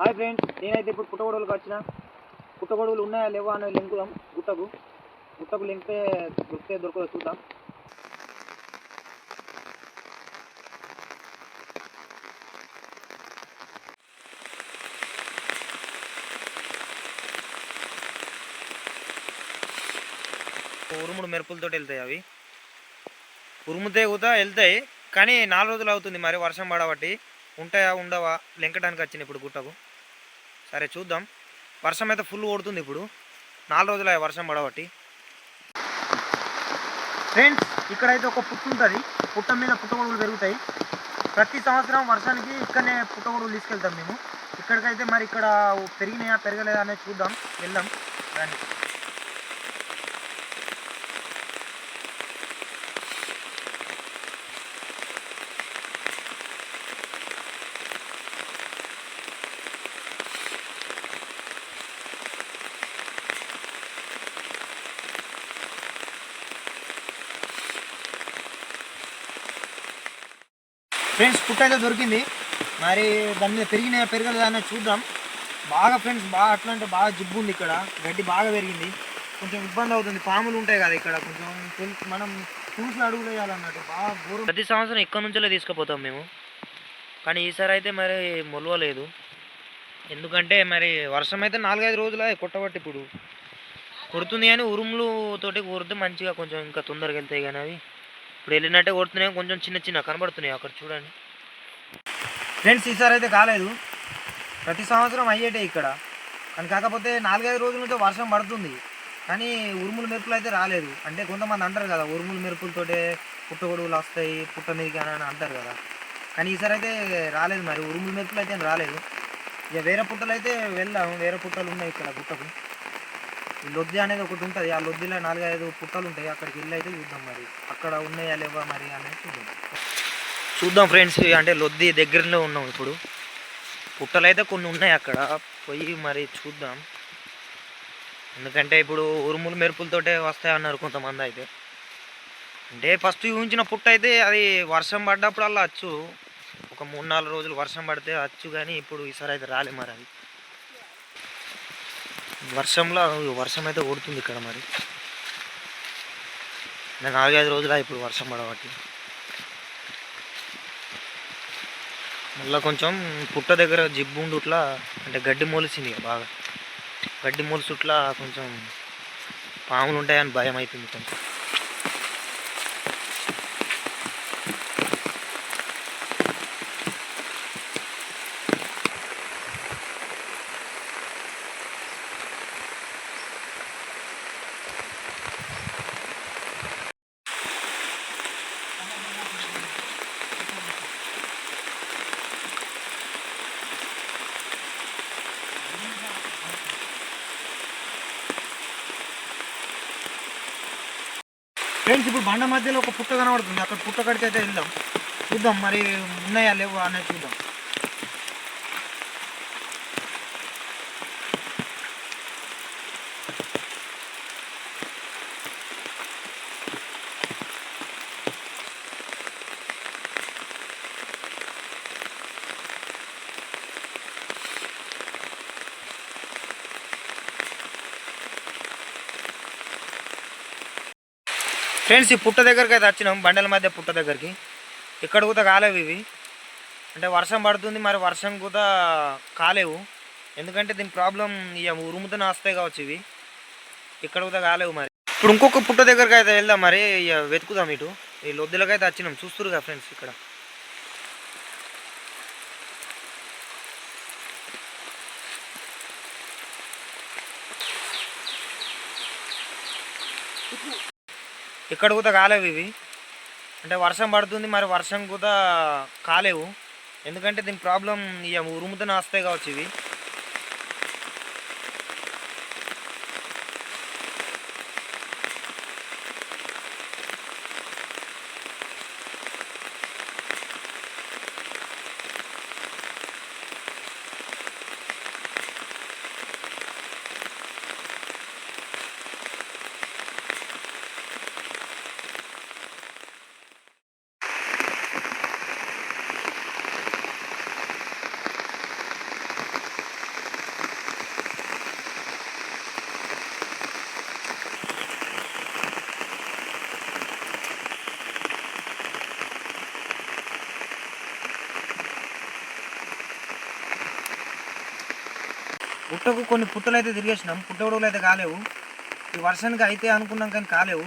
నేనైతే ఇప్పుడు పుట్టగొడవలకు వచ్చిన. పుట్టగొడుగులు ఉన్నాయా లేవా అని లెంకుదాం గుట్టకు. గుట్టకు లెంకితే దొరికితే దొరకదు చూద్దాం. ఉరుముడు మెరుపులతో వెళ్తాయి అవి. ఉరుముతే కూడా వెళ్తాయి. కానీ నాలుగు రోజులు అవుతుంది మరి వర్షం పడబట్టి. ఉంటాయా ఉండవా? లెంకడానికి వచ్చింది ఇప్పుడు గుట్టకు. సరే చూద్దాం. వర్షం అయితే ఫుల్ కొడుతుంది ఇప్పుడు. నాలుగు రోజులు వర్షం పడబట్టి. ఫ్రెండ్స్ ఇక్కడైతే ఒక పుట్టు ఉంటుంది. పుట్ట మీద పుట్టగొడుగులు పెరుగుతాయి. ప్రతి సంవత్సరం వర్షానికి ఇక్కడనే పుట్టగొడుగులు తీసుకెళ్తాం మేము. ఇక్కడికైతే మరి ఇక్కడ పెరిగినాయా పెరగలేదా అనేది చూద్దాం. వెళ్దాం. రండి. ఫ్రెండ్స్ పుట్ట అయితే దొరికింది. మరి దాని మీద పెరిగిన పెరగలేదా చూద్దాం. బాగా ఫ్రెండ్స్ బాగా అట్లా అంటే బాగా జిబ్బు ఉంది ఇక్కడ. గడ్డి బాగా పెరిగింది. కొంచెం ఇబ్బంది అవుతుంది. పాములు ఉంటాయి కదా ఇక్కడ. కొంచెం మనం చూసి అడుగులు వేయాలన్నట్టు. బాగా దూరం ప్రతి సంవత్సరం ఇక్కడ నుంచే తీసుకుపోతాం మేము. కానీ ఈసారి అయితే మరి మొలవలేదు. ఎందుకంటే మరి వర్షం అయితే నాలుగైదు రోజులు కొట్టబట్టి ఇప్పుడు. కొడుతుంది కానీ ఉరుములు తోటి కొడితే మంచిగా కొంచెం ఇంకా తొందరగా వెళ్తాయి కానీ అవి. ఇప్పుడు వెళ్ళినట్టే కొడుతున్నాయి కొంచెం చిన్న చిన్న కనబడుతున్నాయి అక్కడ చూడండి. ఫ్రెండ్స్ ఈసారి అయితే కాలేదు. ప్రతి సంవత్సరం అయ్యేటే ఇక్కడ. కానీ కాకపోతే నాలుగైదు రోజుల నుంచి వర్షం పడుతుంది. కానీ ఉరుములు మెరుపులు అయితే రాలేదు. అంటే కొంతమంది అంటారు కదా ఉరుములు మెరుపులతోటే పుట్టగొడుగులు వస్తాయి పుట్ట మీదకి అని అంటారు కదా. కానీ ఈసారి అయితే రాలేదు మరి. ఉరుములు మెరుపులు అయితే రాలేదు. ఇక వేరే పుట్టలు అయితే వెళ్ళాము వేరే పుట్టలు ఉన్నాయి ఇక్కడ పుట్టకు లొద్ది అనేది ఒకటి ఉంటుంది. ఆ లొద్దిలో నాలుగైదు పుట్టలు ఉంటాయి. అక్కడికి వెళ్ళి అయితే చూద్దాం మరి. అక్కడ ఉన్నాయా లేవా మరి అనేది చూద్దాం. చూద్దాం ఫ్రెండ్స్. అంటే లొద్ది దగ్గరలో ఉన్నాం ఇప్పుడు. పుట్టలు అయితే కొన్ని ఉన్నాయి అక్కడ. పోయి మరి చూద్దాం. ఎందుకంటే ఇప్పుడు ఉరుములు మెరుపులతోటే వస్తాయన్నారు కొంతమంది అయితే. అంటే ఫస్ట్ ఊహించిన పుట్ట అయితే అది వర్షం పడ్డప్పుడల్లా వచ్చు ఒక మూడు నాలుగు రోజులు వర్షం పడితే వచ్చు కానీ ఇప్పుడు ఈసారి అయితే రాలే మరి అది. వర్షంలో వర్షం అయితే కొడుతుంది ఇక్కడ మరి. నేను నాలుగైదు రోజులు ఇప్పుడు వర్షం పడబట్టి. మళ్ళీ కొంచెం పుట్ట దగ్గర జిబ్బుండు ఇట్లా అంటే గడ్డి మొలిసింది బాగా. గడ్డి మొలుసుట్లా కొంచెం పాములు ఉంటాయని భయం అవుతుంది కొంచెం. ఫ్రెండ్స్ ఇప్పుడు బండ మధ్యలో ఒక పుట్ట కనబడుతుంది. అక్కడ పుట్ట కడితే అయితే వెళ్దాం. చూద్దాం మరి ఉన్నాయా లేవా అనేది చూద్దాం. ఫ్రెండ్స్ ఈ పుట్ట దగ్గరికి అయితే వచ్చినాం బండల మధ్య పుట్ట దగ్గరికి. ఇక్కడ కూడా కాలేవు ఇవి. అంటే వర్షం పడుతుంది మరి వర్షం కూడా కాలేవు. ఎందుకంటే దీని ప్రాబ్లం ఇక ఉరుముతో వస్తాయి కావచ్చు ఇవి. ఇక్కడ కూడా కాలేవు మరి. ఇప్పుడు ఇంకొక పుట్ట దగ్గరికి అయితే వెళ్దాం మరి ఇక వెతుకుదాం ఇటు. ఈ లొద్దులకు అయితే వచ్చినాం చూస్తురు కదా ఫ్రెండ్స్ ఇక్కడ. ఇక్కడ కూడా కాలేవు ఇవి. అంటే వర్షం పడుతుంది మరి వర్షం కూడా కాలేవు. ఎందుకంటే దీని ప్రాబ్లం ఇక ఉరుముతూనే వస్తాయి కావచ్చు ఇవి. పుట్టకు కొన్ని పుట్టలు అయితే తిరిగేసినాం. పుట్టగొడుగులు అయితే కాలేవు. ఈ వర్షానికి అయితే అనుకున్నాం కానీ కాలేవు.